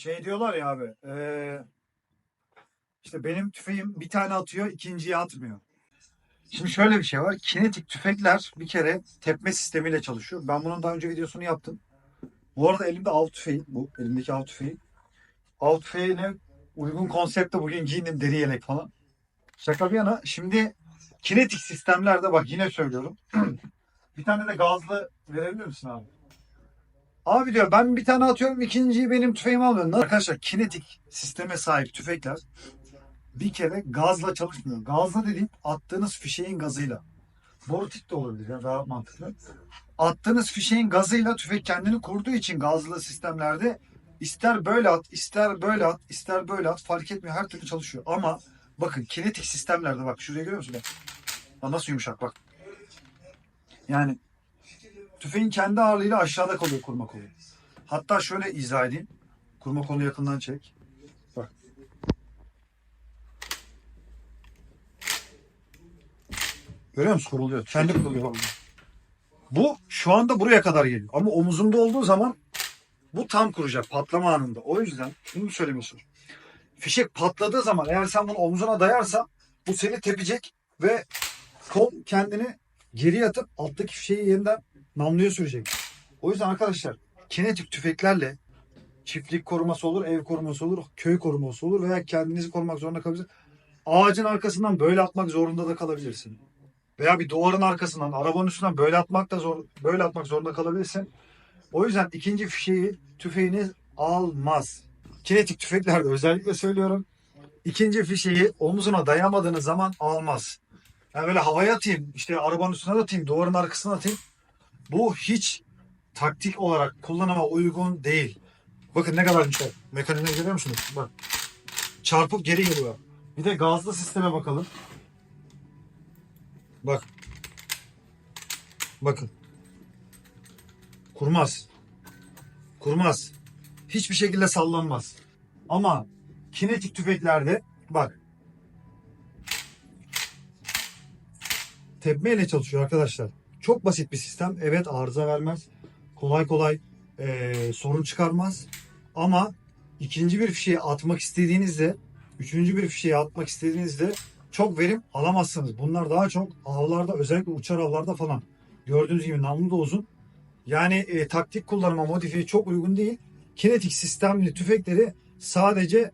Şey diyorlar ya abi. eee, işte benim tüfeğim bir tane atıyor, ikinciyi atmıyor. Şimdi şöyle bir şey var. Kinetik tüfekler bir kere tepme sistemiyle çalışıyor. Ben bunun daha önce videosunu yaptım. Bu arada elimde av tüfeği. Bu elimdeki av tüfeği. Av tüfeğine uygun konsepte bugün giyindim deri yelek falan. Şaka bir yana. Şimdi kinetik sistemlerde bak yine söylüyorum. bir tane de gazlı verebilir misin abi? Abi diyor ben bir tane atıyorum ikinciyi benim tüfeğime almıyorum. Arkadaşlar kinetik sisteme sahip tüfekler bir kere gazla çalışmıyor. Gazla dediğim attığınız fişeğin gazıyla. Borutik de olabilir ya daha mantıklı. Attığınız fişeğin gazıyla tüfek kendini kurduğu için gazlı sistemlerde ister böyle at, ister böyle at, ister böyle at fark etmiyor. Her türlü çalışıyor. Ama bakın kinetik sistemlerde bak şuraya görüyor musun? Bak nasıl yumuşak bak. Yani tüfeğin kendi ağırlığıyla aşağıda kalıyor kurma kolu. Hatta şöyle izah edeyim. Kurma kolu yakından çek. Bak. Görüyor musun? Kuruluyor. Kendi kuruluyor. Bu şu anda buraya kadar geliyor. Ama omuzumda olduğu zaman bu tam kuracak patlama anında. O yüzden şunu söylemek istiyorum. Fişek patladığı zaman eğer sen bunu omzuna dayarsan bu seni tepecek ve kol kendini geri atıp alttaki fişeği yeniden namluya sürecek. O yüzden arkadaşlar kinetik tüfeklerle çiftlik koruması olur, ev koruması olur, köy koruması olur veya kendinizi korumak zorunda kalabilirsiniz. Ağacın arkasından böyle atmak zorunda da kalabilirsin. Veya bir duvarın arkasından, arabanın üstünden böyle atmak da zor, böyle atmak zorunda kalabilirsin. O yüzden ikinci fişeği tüfeğiniz almaz. Kinetik tüfeklerde özellikle söylüyorum. İkinci fişeği omzuna dayamadığınız zaman almaz. Yani böyle havaya atayım, işte arabanın üstüne atayım, duvarın arkasına atayım. Bu hiç taktik olarak kullanıma uygun değil. Bakın ne kadar güzel. Mekanizmayı görüyor musunuz? Bak. Çarpıp geri geliyor. Bir de gazlı sisteme bakalım. Bak. Bakın. Kurmaz. Kurmaz. Hiçbir şekilde sallanmaz. Ama kinetik tüfeklerde bak. Tepme ile çalışıyor arkadaşlar. Çok basit bir sistem. Evet arıza vermez. Kolay kolay eee, sorun çıkarmaz. Ama ikinci bir fişeği atmak istediğinizde, üçüncü bir fişeği atmak istediğinizde çok verim alamazsınız. Bunlar daha çok avlarda özellikle uçar avlarda falan. Gördüğünüz gibi namlu da uzun. Yani e, taktik kullanıma modifiye çok uygun değil. Kinetik sistemli tüfekleri sadece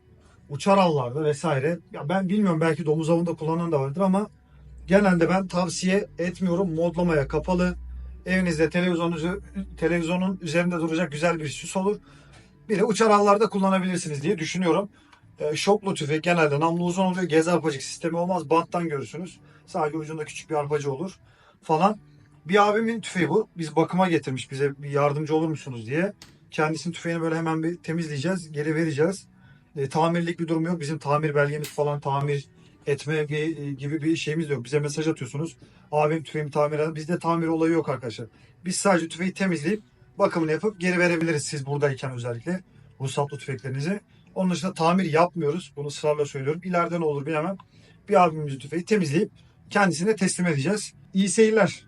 uçar avlarda vesaire. Ya ben bilmiyorum belki domuz avında kullanan da vardır ama genelde ben tavsiye etmiyorum. Modlamaya kapalı. Evinizde televizyon, üzü- televizyonun üzerinde duracak güzel bir süs olur. Bir de uçar avlarda kullanabilirsiniz diye düşünüyorum. E, şoklu tüfek genelde namlu uzun oluyor. Gez arpacık sistemi olmaz. Banttan görürsünüz. Sadece ucunda küçük bir arpacı olur falan. Bir abimin tüfeği bu. Biz bakıma getirmiş bize bir yardımcı olur musunuz diye. Kendisinin tüfeğini böyle hemen bir temizleyeceğiz. Geri vereceğiz. E, tamirlik bir durum yok. Bizim tamir belgemiz falan tamir etme gi- gibi bir şeyimiz yok. Bize mesaj atıyorsunuz. Abim tüfeğimi tamir eder. Bizde tamir olayı yok arkadaşlar. Biz sadece tüfeği temizleyip bakımını yapıp geri verebiliriz siz buradayken özellikle ruhsatlı tüfeklerinizi. Onun dışında tamir yapmıyoruz. Bunu ısrarla söylüyorum. İleride ne olur bilemem. Bir abimizin tüfeği temizleyip kendisine teslim edeceğiz. İyi seyirler.